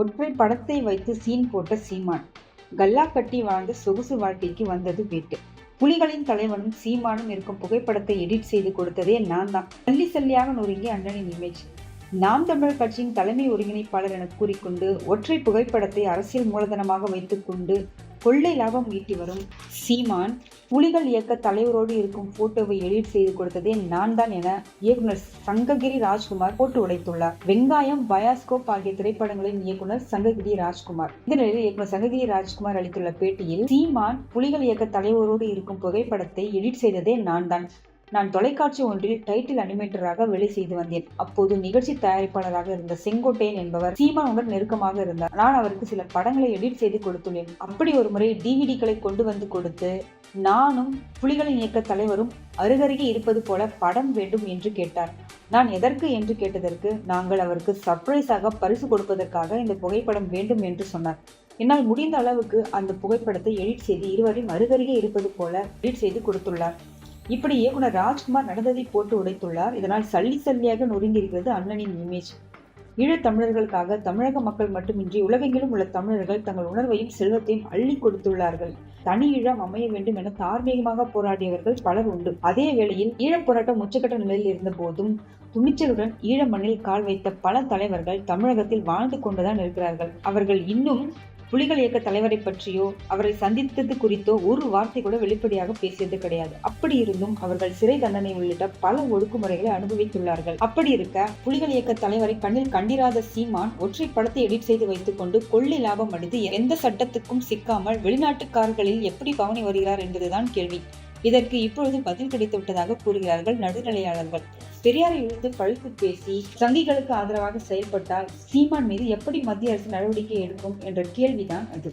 ஒற்றை படத்தை வைத்து சீன் போட்ட சீமான். கல்லா கட்டி வாழ்ந்த சொகுசு வாழ்க்கைக்கு வந்தது வீட்டு. புலிகளின் தலைவனும் சீமானும் இருக்கும் புகைப்படத்தை எடிட் செய்து கொடுத்ததே நான் தான். சல்லி சல்லியாக நொறுங்கி அண்ணனின் இமேஜ் நாம் தமிழர் கட்சியின் தலைமை ஒருங்கிணைப்பாளர் என கூறிக்கொண்டு ஒற்றை புகைப்படத்தை அரசியல் மூலதனமாக வைத்துக்கொண்டு கொள்ளை லாபம் ஈட்டி வரும் சீமான் புலிகள் இயக்க தலைவரோடு இருக்கும் போட்டோவை எடிட் செய்து கொடுத்ததே நான் தான் என இயக்குனர் சங்ககிரி ராஜ்குமார் போட்டு உடைத்துள்ளார். வெங்காயம் பயாஸ்கோப் ஆகிய திரைப்படங்களின் இயக்குனர் சங்ககிரி ராஜ்குமார். இந்த நிலையில் இயக்குனர் சங்ககிரி ராஜ்குமார் அளித்துள்ள பேட்டியில் சீமான் புலிகள் இயக்க தலைவரோடு இருக்கும் புகைப்படத்தை எடிட் செய்ததே நான் தான். நான் தொலைக்காட்சி ஒன்றில் டைட்டில் அனிமேட்டராக வேலை செய்து வந்தேன். அப்போது நிகழ்ச்சி தயாரிப்பாளராக இருந்த செங்கோட்டையன் என்பவர் சீமானுடன் நெருக்கமாக இருந்தார். நான் அவருக்கு சில படங்களை எடிட் செய்து கொடுத்துள்ளேன். அப்படி ஒரு முறை டிவிடிகளை கொண்டு வந்து கொடுத்து நானும் புலிகளின் இயக்க தலைவரும் அருகருகே இருப்பது போல படம் வேண்டும் என்று கேட்டார். நான் எதற்கு என்று கேட்டதற்கு நாங்கள் அவருக்கு சர்ப்ரைஸாக பரிசு கொடுப்பதற்காக இந்த புகைப்படம் வேண்டும் என்று சொன்னார். என்னால் முடிந்த அளவுக்கு அந்த புகைப்படத்தை எடிட் செய்து இருவரையும் அருகருகே இருப்பது போல எடிட் செய்து கொடுத்துள்ளார். இப்படி இயக்குனர் ராஜ்குமார் நடந்ததை போட்டு உடைத்துள்ளார். இதனால் சல்லி சல்லியாக நொறுங்கியிருக்கிறது அண்ணனின் இமேஜ் ஈழத் தமிழர்களுக்காக தமிழக மக்கள் மட்டுமின்றி உலகெங்கிலும் உள்ள தமிழர்கள் தங்கள் உணர்வையும் செல்வத்தையும் அள்ளி கொடுத்துள்ளார்கள். தனி ஈழம் அமைய வேண்டும் என தார்மீகமாக போராடியவர்கள் பலர் உண்டு. அதே வேளையில் ஈழப் போராட்டம் உச்சக்கட்ட நிலையில் இருந்த போதும் துணிச்சலுடன் ஈழ மண்ணில் கால் வைத்த பல தலைவர்கள் தமிழகத்தில் வாழ்ந்து கொண்டுதான் இருக்கிறார்கள். அவர்கள் இன்னும் புலிகள் இயக்க தலைவரை பற்றியோ அவரை சந்தித்தது குறித்தோ ஒரு வார்த்தை கூட வெளிப்படையாக பேசியது கிடையாது. அப்படி இருந்தும் அவர்கள் சிறை தண்டனை உள்ளிட்ட பல ஒடுக்குமுறைகளை அனுபவித்துள்ளார்கள். அப்படி இருக்க புலிகள் இயக்க தலைவரை கண்ணில் கண்டிராத சீமான் ஒற்றை படத்தை எடிட் செய்து வைத்துக் கொண்டு கொள்ளை லாபம் அடைந்து எந்த சட்டத்துக்கும் சிக்காமல் வெளிநாட்டுக்காரர்களில் எப்படி பவனி வருகிறார் என்பதுதான் கேள்வி. இதற்கு இப்பொழுது பதில் கிடைத்து விட்டதாக கூறுகிறார்கள் நடுநிலையாளர்கள். பெரியாரை இழுத்து பழுத்து பேசி சங்கிகளுக்கு ஆதரவாக செயல்பட்டால் சீமான் மீது எப்படி மத்திய அரசு நடவடிக்கை எடுக்கும் என்ற கேள்விதான் அது.